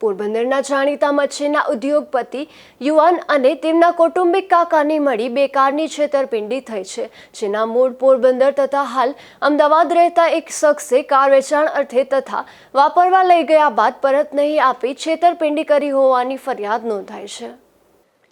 પોરબંદરના જાણીતા મચ્છીના ઉદ્યોગપતિ યુવાન અને તેમના કૌટુંબિક કાકાને મળી બેકારની છેતરપિંડી થઈ છે, જેના મૂળ પોરબંદર તથા હાલ અમદાવાદ રહેતા એક શખ્સે કાર વેચાણ અર્થે તથા વાપરવા લઈ ગયા બાદ પરત નહીં આપી છેતરપિંડી કરી હોવાની ફરિયાદ નોંધાઈ છે.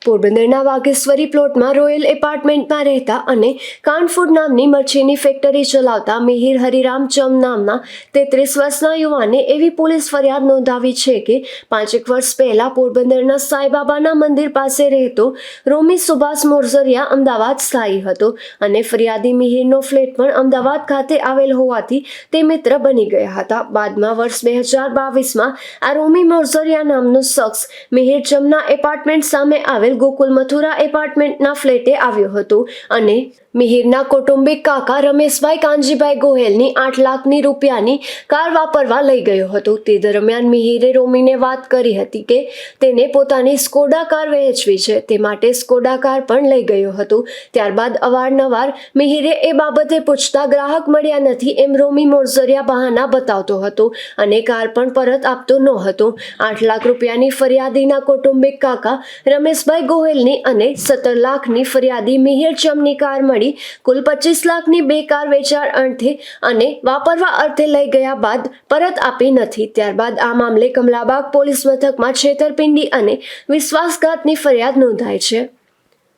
પોરબંદરના વાઘેશ્વરી પ્લોટમાં રોયલ એપાર્ટમેન્ટમાં રહેતા અને કાનફૂડ નામની મચ્છીની ફેક્ટરી ચલાવતા મિહિર હરિરામ ચમ નામના તેત્રીસ વર્ષના યુવાને એવી પોલીસ ફરિયાદ નોંધાવી છે કે પાંચેક વર્ષ પહેલા પોરબંદરના સાંઈબાબાના મંદિર પાસે રહેતો રોમી સુભાષ મોરઝરિયા અમદાવાદ સ્થાયી હતો અને ફરિયાદી મિહિરનો ફ્લેટ પણ અમદાવાદ ખાતે આવેલ હોવાથી તે મિત્ર બની ગયા હતા. બાદમાં વર્ષ બે હજાર બાવીસમાં આ રોમી મોરઝરિયા નામનો શખ્સ મિહિર ચમના એપાર્ટમેન્ટ સામે આવેલ ગોકુલ મથુરા એપાર્ટમેન્ટના ફ્લેટે આવ્યો હતો અને મિહિરના કૌટુંબિક કાકા રમેશભાઈ કાનજીભાઈ ગોહેલની આઠ લાખની રૂપિયાની કાર વાપરવા લઈ ગયો હતો. તે દરમિયાન મિહિરે રોમીને વાત કરી હતી કે તેને પોતાની સ્કોડા કાર વહેંચવી છે. તે માટે સ્કોડા કાર પણ લઈ ગયો હતો. ત્યારબાદ અવારનવાર મિહિરે એ બાબતે પૂછતા ગ્રાહક મળ્યા નથી એમ રોમી મોરઝરિયા બહાના બતાવતો હતો અને કાર પણ પરત આપતો ન હતો. આઠ લાખ રૂપિયાની ફરિયાદીના કૌટુંબિક કાકા રમેશભાઈ ગોહેલની અને સત્તર લાખની ફરિયાદી મિહિર ચમની કાર મળી, કુલ પચીસ લાખની બે કાર વેચાણ અર્થે અને વાપરવા અર્થે લઈ ગયા બાદ પરત આપી નથી. ત્યારબાદ આ મામલે કમલાબાગ પોલીસ મથકમાં છેતરપિંડી અને વિશ્વાસઘાતની ફરિયાદ નોંધાઈ છે.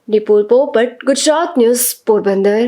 ડિપોલ પોપટ, ગુજરાત ન્યૂઝ પોરબંદર.